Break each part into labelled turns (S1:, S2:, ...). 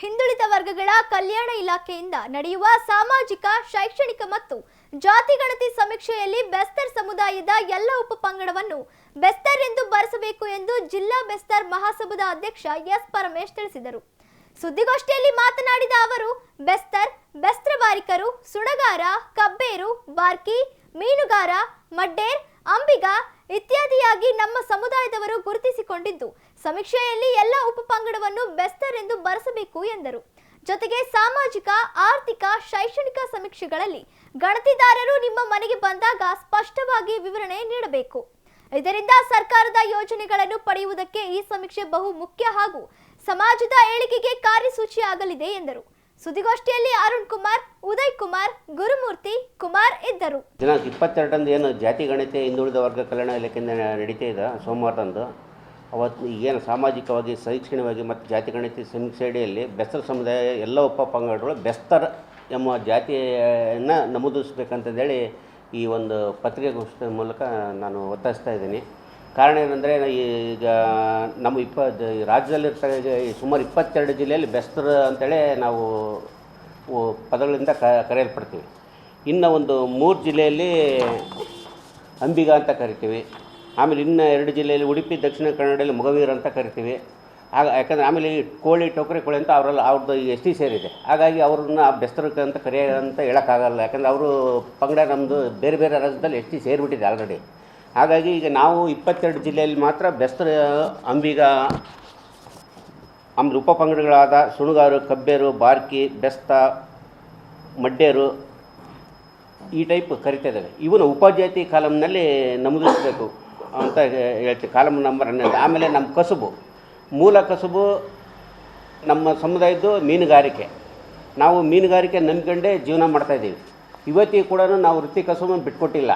S1: ಹಿಂದುಳಿದ ವರ್ಗಗಳ ಕಲ್ಯಾಣ ಇಲಾಖೆಯಿಂದ ನಡೆಯುವ ಸಾಮಾಜಿಕ, ಶೈಕ್ಷಣಿಕ ಮತ್ತು ಜಾತಿ ಗಣತಿ ಸಮೀಕ್ಷೆಯಲ್ಲಿ ಬೆಸ್ತರ್ ಸಮುದಾಯದ ಎಲ್ಲ ಉಪಪಂಗಡವನ್ನು ಬೆಸ್ತರ್ ಎಂದು ಬರೆಸಬೇಕು ಎಂದು ಜಿಲ್ಲಾ ಬೆಸ್ತರ್ ಮಹಾಸಭಾದ ಅಧ್ಯಕ್ಷ ಎಸ್ ಪರಮೇಶ್ ತಿಳಿಸಿದರು. ಸುದ್ದಿಗೋಷ್ಠಿಯಲ್ಲಿ ಮಾತನಾಡಿದ ಅವರು, ಬೆಸ್ತರ್ ಬೆಸ್ತ್ರವಾರಿಕರು ಸುಣಗಾರ, ಕಬ್ಬೇರು, ಬಾರ್ಕಿ, ಮೀನುಗಾರ, ಮಡ್ಡೇರ್, ಅಂಬಿಗ ಇತ್ಯಾದಿಯಾಗಿ ನಮ್ಮ ಸಮುದಾಯದವರು ಗುರುತಿಸಿಕೊಂಡಿದ್ದು. ಸಮೀಕ್ಷೆಯಲ್ಲಿ ಎಲ್ಲ ಉಪಪಂಗಡವನ್ನು ಬೆಸ್ತರ್ ಎಂದು ಬರೆಸಬೇಕು ಎಂದರು. ಜೊತೆಗೆ ಸಾಮಾಜಿಕ, ಆರ್ಥಿಕ, ಶೈಕ್ಷಣಿಕ ಸಮೀಕ್ಷೆಗಳಲ್ಲಿ ಗಣತಿದಾರರು ನಿಮ್ಮ ಮನೆಗೆ ಬಂದಾಗ ಸ್ಪಷ್ಟವಾಗಿ ವಿವರಣೆ ನೀಡಬೇಕು. ಇದರಿಂದ ಸರ್ಕಾರದ ಯೋಜನೆಗಳನ್ನು ಪಡೆಯುವುದಕ್ಕೆ ಈ ಸಮೀಕ್ಷೆ ಬಹು ಮುಖ್ಯ ಹಾಗೂ ಸಮಾಜದ ಏಳಿಗೆಗೆ ಕಾರ್ಯಸೂಚಿಯಾಗಲಿದೆ ಎಂದರು. ಸುದ್ದಿಗೋಷ್ಠಿಯಲ್ಲಿ ಅರುಣ್ ಕುಮಾರ್, ಉದಯ್ ಕುಮಾರ್, ಗುರುಮೂರ್ತಿ ಕುಮಾರ್ ಇದ್ದರು.
S2: ದಿನಾಂಕ ಇಪ್ಪತ್ತೆರಡರಂದು ಏನು ಜಾತಿ ಗಣತಿ ಹಿಂದುಳಿದ ವರ್ಗ ಕಲ್ಯಾಣ ಇಲಾಖೆಯಿಂದ ನಡೀತಾ ಇದೆ ಸೋಮವಾರದಂದು ಅವತ್ತು ಈಗೇನು ಸಾಮಾಜಿಕವಾಗಿ ಶೈಕ್ಷಣಿಕವಾಗಿ ಮತ್ತು ಜಾತಿ ಗಣತಿ ಸಮೀಕ್ಷೆ ಬೆಸ್ತರ ಸಮುದಾಯ ಎಲ್ಲ ಉಪಪಂಗಡಗಳು ಬೆಸ್ತರ್ ಎಂಬ ಜಾತಿಯನ್ನು ನಮೂದಿಸ್ಬೇಕಂತಂದೇಳಿ ಈ ಒಂದು ಪತ್ರಿಕಾಗೋಷ್ಠಿ ಮೂಲಕ ನಾನು ಒತ್ತಾಯಿಸ್ತಾ ಇದ್ದೀನಿ. ಕಾರಣ ಏನಂದರೆ ಈಗ ನಮ್ಮ ಇಪ್ಪ ರಾಜ್ಯದಲ್ಲಿರ್ತ ಸುಮಾರು ಇಪ್ಪತ್ತೆರಡು ಜಿಲ್ಲೆಯಲ್ಲಿ ಬೆಸ್ತರ್ ಅಂತೇಳಿ ನಾವು ಪದಗಳಿಂದ ಕರೆಯಲ್ಪಡ್ತೀವಿ. ಇನ್ನು ಒಂದು ಮೂರು ಜಿಲ್ಲೆಯಲ್ಲಿ ಅಂಬಿಗ ಅಂತ ಕರಿತೀವಿ. ಆಮೇಲೆ ಇನ್ನು ಎರಡು ಜಿಲ್ಲೆಯಲ್ಲಿ ಉಡುಪಿ, ದಕ್ಷಿಣ ಕನ್ನಡದಲ್ಲಿ ಮೊಗವೀರ ಅಂತ ಕರಿತೀವಿ. ಆಗ ಯಾಕಂದರೆ ಆಮೇಲೆ ಈ ಕೋಳಿ, ಟೋಕರಿ ಕೋಳಿ ಅಂತ ಅವರೆಲ್ಲ ಅವ್ರದ್ದು ಈ ಎಸ್ ಟಿ ಸೇರಿದೆ. ಹಾಗಾಗಿ ಅವ್ರನ್ನ ಬೆಸ್ತರಕ್ಕೆ ಅಂತ ಕರೆಯ ಅಂತ ಹೇಳೋಕ್ಕಾಗಲ್ಲ. ಯಾಕಂದರೆ ಅವರು ಪಂಗಡ ನಮ್ಮದು ಬೇರೆ ಬೇರೆ ರಾಜ್ಯದಲ್ಲಿ ಎಸ್ ಟಿ ಸೇರಿಬಿಟ್ಟಿದೆ ಆಲ್ರೆಡಿ ಹಾಗಾಗಿ ಈಗ ನಾವು ಇಪ್ಪತ್ತೆರಡು ಜಿಲ್ಲೆಯಲ್ಲಿ ಮಾತ್ರ ಬೆಸ್ತರ, ಅಂಬಿಗ, ಆಮೇಲೆ ಉಪಪಂಗಡಗಳಾದ ಸುಣಗಾರು, ಕಬ್ಬೇರು, ಬಾರ್ಕಿ, ಬೆಸ್ತ, ಮಡ್ಡೇರು ಈ ಟೈಪ್ ಕರಿತಾ ಇದ್ದಾವೆ. ಇವನು ಉಪಜಾತಿ ಕಾಲಮ್ನಲ್ಲಿ ನಮೂದಿಸಬೇಕು. ಅಂತ ಹೇಳ್ತೀವಿ ಕಾಲಮ್ ನಂಬರ್ ಹನ್ನೊಂದು. ಆಮೇಲೆ ನಮ್ಮ ಕಸುಬು. ಮೂಲ ಕಸುಬು ನಮ್ಮ ಸಮುದಾಯದ್ದು ಮೀನುಗಾರಿಕೆ. ನಾವು ಮೀನುಗಾರಿಕೆ ನಂಬಿಕೊಂಡೇ ಜೀವನ ಮಾಡ್ತಾಯಿದ್ದೀವಿ ಇವತ್ತಿಗೆ ಕೂಡ ನಾವು ವೃತ್ತಿ ಕಸುಬನ್ನು ಬಿಟ್ಕೊಟ್ಟಿಲ್ಲ.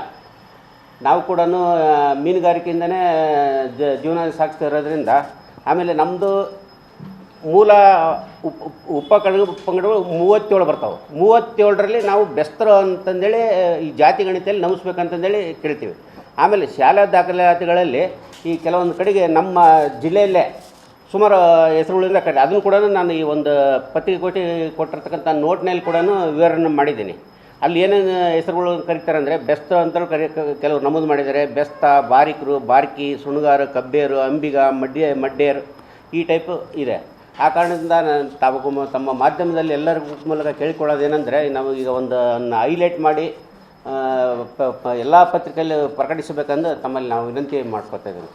S2: ನಾವು ಕೂಡ ಮೀನುಗಾರಿಕೆಯಿಂದನೇ ಜೀವನ ಸಾಗಿಸ್ತಾ ಇರೋದ್ರಿಂದ, ಆಮೇಲೆ ನಮ್ಮದು ಮೂಲ ಉಪ ಉಪಕರಣ ಪಂಗಡಗಳು ಮೂವತ್ತೇಳು ಬರ್ತಾವೆ. ಮೂವತ್ತೇಳರಲ್ಲಿ ನಾವು ಬೆಸ್ತರು ಅಂತಂದೇಳಿ ಈ ಜಾತಿ ಗಣಿತಲ್ಲಿ ನಮಿಸ್ಬೇಕಂತಂದೇಳಿ ಕೇಳ್ತೀವಿ. ಆಮೇಲೆ ಶಾಲಾ ದಾಖಲಾತಿಗಳಲ್ಲಿ ಈ ಕೆಲವೊಂದು ಕಡೆಗೆ ನಮ್ಮ ಜಿಲ್ಲೆಯಲ್ಲೇ ಸುಮಾರು ಹೆಸರುಗಳಿಂದ ಕಡೆ ಅದನ್ನು ಕೂಡ ನಾನು ಈ ಒಂದು ಪತ್ರಿಕೋಟಿ ಕೊಟ್ಟಿರ್ತಕ್ಕಂಥ ನೋಟ್ನಲ್ಲಿ ಕೂಡ ವಿವರಣೆ ಮಾಡಿದ್ದೀನಿ. ಅಲ್ಲಿ ಏನೇನು ಹೆಸರುಗಳು ಕರೀತಾರೆ ಅಂದರೆ ಬೆಸ್ತ ಅಂತಲೂ ಕರಿ ಕೆಲವರು ನಮೂದು ಮಾಡಿದ್ದಾರೆ. ಬೆಸ್ತ, ಬಾರಿಕರು, ಬಾರ್ಕಿ, ಸುಣಗಾರು, ಕಬ್ಬೇರು, ಅಂಬಿಗ, ಮಡ್ಯ ಮಡ್ಡೇರು ಈ ಟೈಪ್ ಇದೆ. ಆ ಕಾರಣದಿಂದ ನಾನು ತಾವು ತಮ್ಮ ಮಾಧ್ಯಮದಲ್ಲಿ ಎಲ್ಲರಿಗೂ ಮೂಲಕ ಕೇಳಿಕೊಳ್ಳೋದೇನೆಂದರೆ ನಾವು ಈಗ ಒಂದು ಹೈಲೈಟ್ ಮಾಡಿ ಎಲ್ಲ ಪತ್ರಿಕೆಯಲ್ಲಿ ಪ್ರಕಟಿಸಬೇಕಂದು ತಮ್ಮಲ್ಲಿ ನಾವು ವಿನಂತಿ ಮಾಡ್ಕೊತಾ ಇದ್ದೀವಿ.